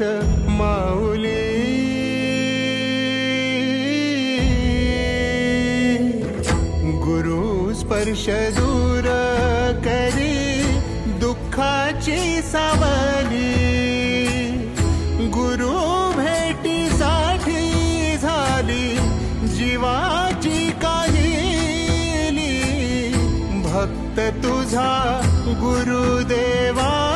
मातेच माऊली. गुरु स्पर्श दूर करी दुःखाची सावली. गुरु भेटीसाठी झाली जीवाची काली भक्त तुझा गुरुदेवा.